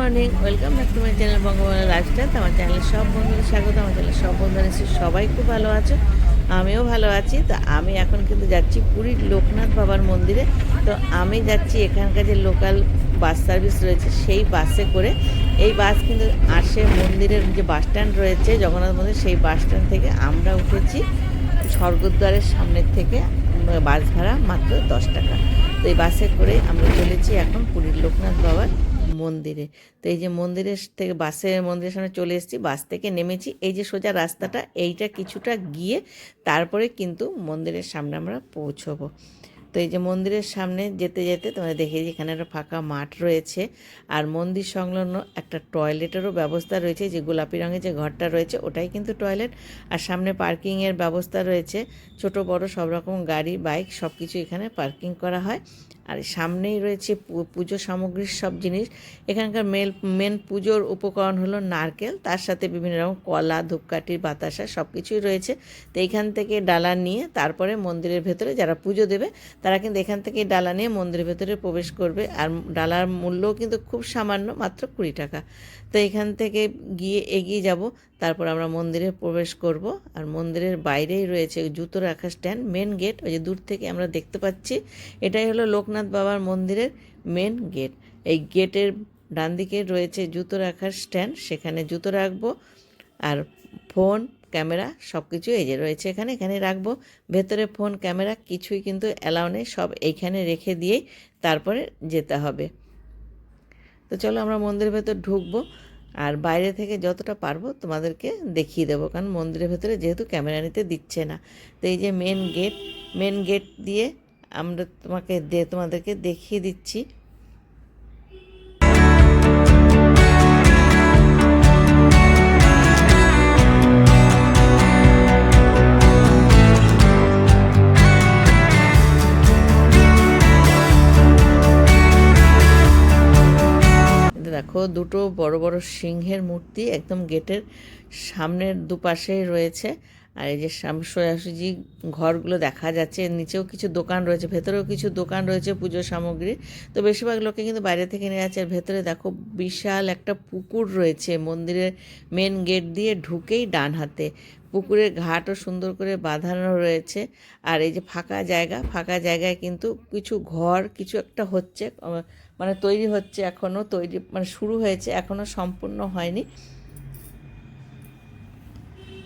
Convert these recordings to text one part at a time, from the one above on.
Morning welcome back to my channel Bangabangla lifestyle আমার চ্যানেলের সব বন্ধুদের স্বাগত, আমার চ্যানেলের সব বন্ধুরা নিশ্চয়ই সবাই খুব ভালো আছো। আমিও ভালো আছি। তো আমি এখন কিন্তু যাচ্ছি পুরীর লোকনাথ বাবার মন্দিরে। তো আমি যাচ্ছি এখানকার যে লোকাল বাস সার্ভিস রয়েছে, সেই বাসে করে। এই বাস কিন্তু আসে মন্দিরের যে বাস স্ট্যান্ড রয়েছে, জগন্নাথ মন্দির, সেই বাস স্ট্যান্ড থেকে আমরা উঠেছি স্বর্গদ্বারের সামনের থেকে বাস ভাড়া মাত্র দশ টাকা। তো এই বাসে করে আমরা চলেছি এখন পুরীর লোকনাথ বাবার মন্দিরে। তো এই যে মন্দিরের থেকে বাসে মন্দিরের সামনে চলে এসেছি, বাস থেকে নেমেছি। এই যে সোজা রাস্তাটা, এইটা কিছুটা গিয়ে তারপরে কিন্তু মন্দিরের সামনে আমরা পৌঁছবো। তো এই যে মন্দিরের সামনে যেতে যেতে তোমরা দেখে যে এখানে একটা ফাঁকা মাঠ রয়েছে। আর মন্দির সংলগ্ন একটা টয়লেটেরও ব্যবস্থা রয়েছে। যে গোলাপি রঙের যে ঘরটা রয়েছে, ওটাই কিন্তু টয়লেট। আর সামনে পার্কিংয়ের ব্যবস্থা রয়েছে। ছোট, বড়, সব রকম গাড়ি, বাইক সব কিছু এখানে পার্কিং করা হয়। আর সামনেই রয়েছে পুজো সামগ্রীর সব জিনিস। এখানকার মেল, মেন পুজোর উপকরণ হলো নারকেল। তার সাথে বিভিন্ন রকম কলা, ধূপকাঠি, বাতাসা সব কিছুই রয়েছে। তো এইখান থেকে ডালা নিয়ে তারপরে মন্দিরের ভেতরে যারা পুজো দেবে তারা কিন্তু এখান থেকে ডালা নিয়ে মন্দিরের ভেতরে প্রবেশ করবে। আর ডালার মূল্য কিন্তু খুব সামান্য, মাত্র কুড়ি টাকা। তো এখান থেকে গিয়ে এগিয়ে যাব। তারপর আমরা মন্দিরে প্রবেশ করব। আর মন্দিরের বাইরেই রয়েছে জুতো রাখার স্ট্যান্ড মেন গেট ওই যে দূর থেকে আমরা দেখতে পাচ্ছি, এটাই হলো লোকনাথ বাবার মন্দিরের মেন গেট এই গেটের ডান দিকে রয়েছে জুতো রাখার স্ট্যান্ড সেখানে জুতো রাখব। আর ফোন ক্যামেরা সব কিছু এই যে রয়েছে এখানে। এখানে রাখব। ভেতরে ফোন, ক্যামেরা কিছুই কিন্তু অ্যালাউ নেই। সব এইখানে রেখে দিয়েই তারপরে যেতে হবে। তো চলো আমরা মন্দিরের ভেতর ঢুকবো আর বাইরে থেকে যতটা পারব তোমাদেরকে দেখিয়ে দেবো, কারণ মন্দিরের ভেতরে যেহেতু ক্যামেরা নিতে দিচ্ছে না। তো এই যে মেন গেট মেন গেট দিয়ে আমরা তোমাকে দে, তোমাদেরকে দেখিয়ে দিচ্ছি। দুটো বড় বড় সিংহের মূর্তি একদম গেটের সামনের দুপাশে রয়েছে। আর এই যে সোজাসুজি ঘরগুলো দেখা যাচ্ছে নিচেও কিছু দোকান রয়েছে, ভেতরেও কিছু দোকান রয়েছে পুজো সামগ্রী তো বেশিরভাগ লোকে কিন্তু বাইরে থেকে নিয়ে যাচ্ছে। আর ভেতরে দেখো বিশাল একটা পুকুর রয়েছে, মন্দিরের মেন গেট দিয়ে ঢুকেই ডান হাতে। পুকুরের ঘাটও সুন্দর করে বাঁধানো রয়েছে। আর এই যে ফাঁকা জায়গা, ফাঁকা জায়গায় কিন্তু কিছু ঘর, কিছু একটা হচ্ছে মানে তৈরি হচ্ছে এখনও তৈরি মানে শুরু হয়েছে এখনও সম্পূর্ণ হয়নি।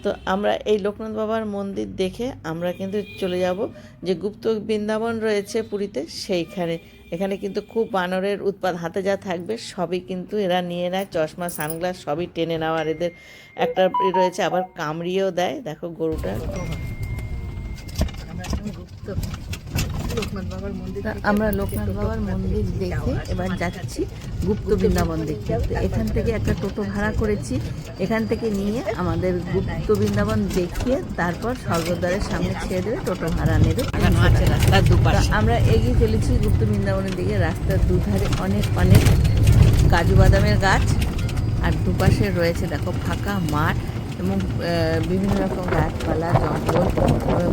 তো আমরা এই লোকনাথ বাবার মন্দির দেখে আমরা কিন্তু চলে যাব, যে গুপ্ত বৃন্দাবন রয়েছে পুরীতে সেইখানে। এখানে কিন্তু খুব বানরের উৎপাদ হাতে যা থাকবে সবই কিন্তু এরা নিয়ে নেয়, চশমা, সানগ্লাস সবই টেনে নেওয়ার এদের একটা রয়েছে, আবার কামড়িয়েও দেয়, দেখো গরুটা। তা আমরা লোকনাথ বাবার মন্দির দেখে এবার যাচ্ছি গুপ্ত বৃন্দাবন দেখতে। এখান থেকে একটা টোটো ভাড়া করেছি। এখান থেকে নিয়ে আমাদের গুপ্ত বৃন্দাবন দেখিয়ে তারপর স্বর্গদ্বারের সামনে ছেড়ে দেবে টোটো ভাড়া নেবে। আমরা এগিয়ে চলেছি গুপ্ত বৃন্দাবনের দিকে। রাস্তার দুধারে অনেক অনেক কাজু বাদামের গাছ। আর দুপাশে রয়েছে দেখো ফাঁকা মাঠ। এবং বিভিন্ন রকম গাছপালা জঙ্গল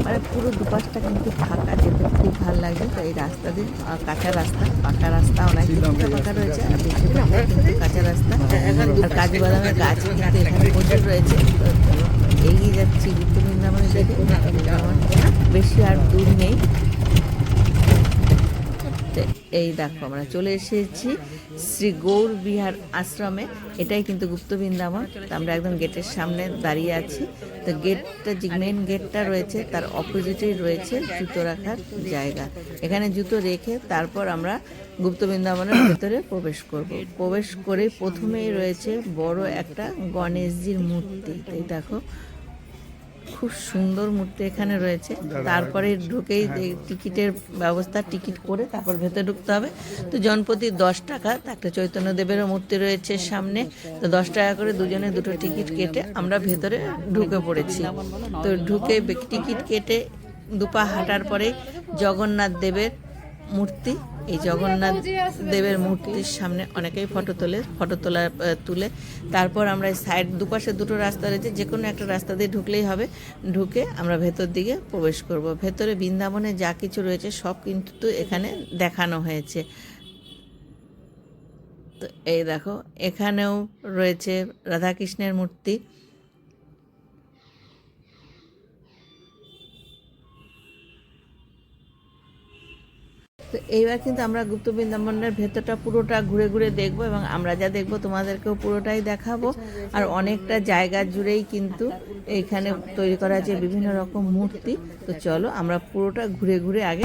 মানে পুরো দুপাশটা কিন্তু ফাঁকা যেতে খুব ভালো লাগছে তো এই রাস্তা দিয়ে কাঁচা রাস্তা পাকা রাস্তা অনেক ফাঁকা রয়েছে। আর বেশিরভাগটাই কিন্তু কাঁচা রাস্তা। আর কাজু বাদামের গাছ কিন্তু এখানে প্রচুর রয়েছে। এগিয়ে যাচ্ছি গুপ্ত বৃন্দাবনে দেখে বৃন্দাবন বেশি আর দূর নেই। এই দেখো, আমরা চলে এসেছি শ্রী গৌর বিহার আশ্রমে। এটাই কিন্তু গুপ্ত বৃন্দাবন। আমরা একদম গেটের সামনে দাঁড়িয়ে আছি। তো গেটটা যে মেন গেটটা রয়েছে, তার অপোজিটেই রয়েছে জুতো রাখার জায়গা। এখানে জুতো রেখে তারপর আমরা গুপ্ত বৃন্দাবনের ভেতরে প্রবেশ করব। প্রবেশ করে প্রথমেই রয়েছে বড় একটা গণেশজির মূর্তি। এই দেখো খুব সুন্দর মূর্তি এখানে রয়েছে। তারপরে ঢুকেই টিকিটের ব্যবস্থা টিকিট করে তারপর ভেতরে ঢুকতে হবে। তো জনপ্রতি দশ টাকা একটা চৈতন্যদেবেরও মূর্তি রয়েছে সামনে। তো দশ টাকা করে দুজনে দুটো টিকিট কেটে আমরা ভেতরে ঢুকে পড়েছি। তো ঢুকে টিকিট কেটে দুপা হাঁটার পরে জগন্নাথ দেবের মূর্তি এই জগন্নাথ দেবের মূর্তির সামনে অনেকেই ফটো তোলে ফটো তোলা তুলে। তারপর আমরা সাইড দুপাশে দুটো রাস্তা রয়েছে যে কোনো একটা রাস্তা দিয়ে ঢুকলেই হবে। ঢুকে আমরা ভেতর দিকে প্রবেশ করব। ভেতরে বৃন্দাবনে যা কিছু রয়েছে সব কিন্তু তো এখানে দেখানো হয়েছে। তো এই দেখো এখানেও রয়েছে রাধাকৃষ্ণের মূর্তি। তো এইবার কিন্তু আমরা গুপ্ত বৃন্দাবনের ভেতরটা পুরোটা ঘুরে ঘুরে দেখব এবং আমরা যা দেখব তোমাদেরকেও পুরোটাই দেখাবো। আর অনেকটা জায়গা জুড়েই কিন্তু এইখানে তৈরি করা আছে বিভিন্ন রকম মূর্তি। তো চলো আমরা পুরোটা ঘুরে ঘুরে আগে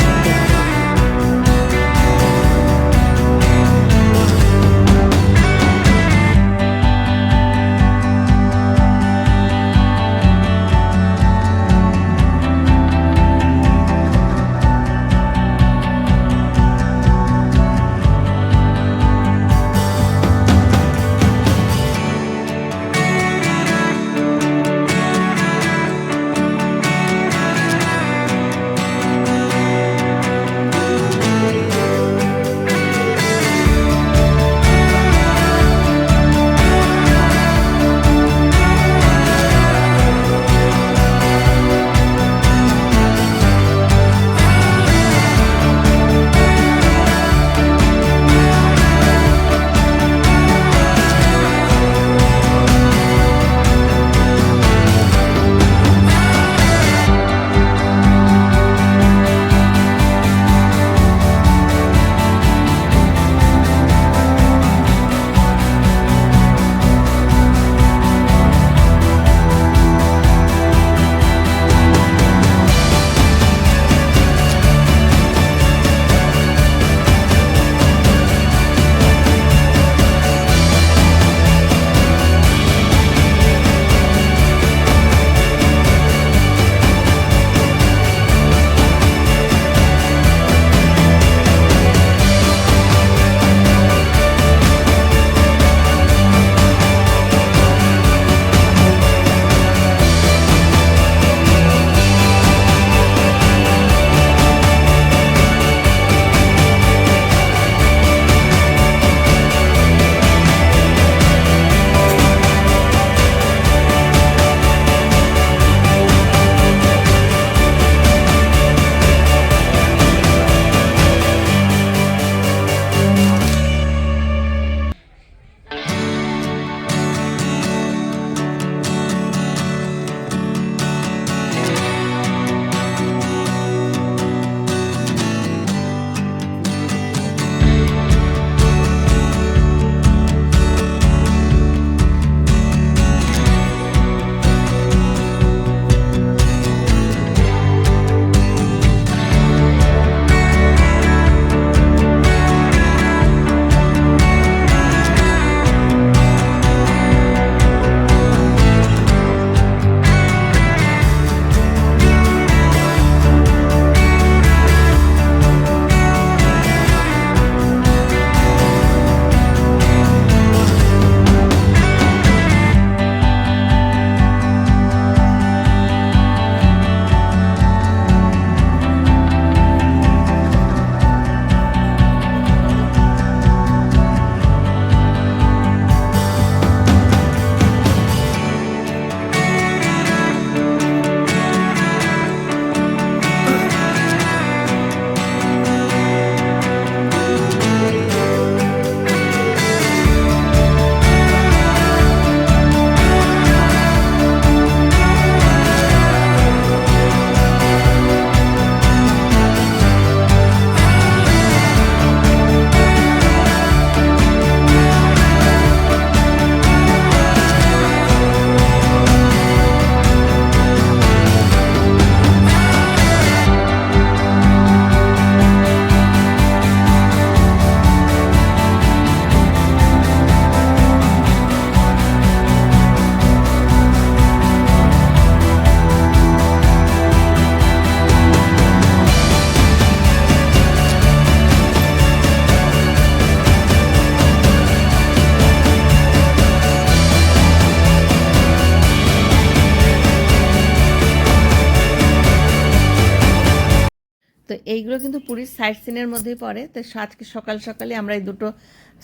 তো এইগুলো কিন্তু পুরীর সাইট সিনের মধ্যেই পড়ে। তো আজকে সকাল সকালে আমরা এই দুটো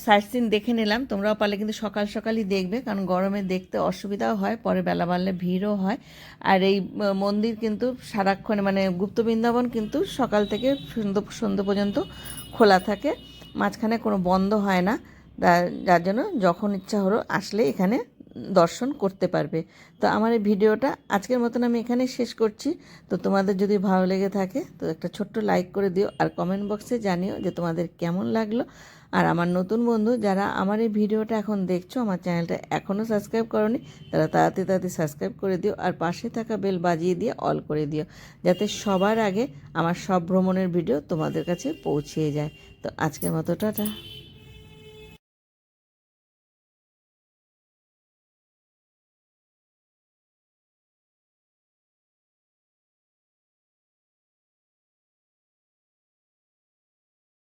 সাইট সিন দেখে নিলাম। তোমরাও পারলে কিন্তু সকাল সকালই দেখবে, কারণ গরমে দেখতে অসুবিধাও হয়, পরে বেলা বাড়লে ভিড়ও হয়। আর এই মন্দির কিন্তু সারাক্ষণ মানে গুপ্ত বৃন্দাবন কিন্তু সকাল থেকে সন্ধ্যে সন্ধ্যে পর্যন্ত খোলা থাকে। মাঝখানে কোনো বন্ধ হয় না। যার জন্য যখন ইচ্ছা হলো আসলে এখানে দর্শন করতে পারবে। তো আমার এই ভিডিওটা আজকের মতন আমি এখানেই শেষ করছি। তো তোমাদের যদি ভালো লেগে থাকে, তো একটা ছোট্ট লাইক করে দিও আর কমেন্ট বক্সে জানিও যে তোমাদের কেমন লাগল। আর আমার নতুন বন্ধু যারা আমার এই ভিডিওটা এখন দেখছ, আমার চ্যানেলটা এখনও সাবস্ক্রাইব করনি, তারা তাড়াতাড়ি তাড়াতাড়ি সাবস্ক্রাইব করে দিও আর পাশে থাকা বেল বাজিয়ে দিয়ে অল করে দিও, যাতে সবার আগে আমার সব ভ্রমণের ভিডিও তোমাদের কাছে পৌঁছিয়ে যায়। তো আজকের মতো টাটা।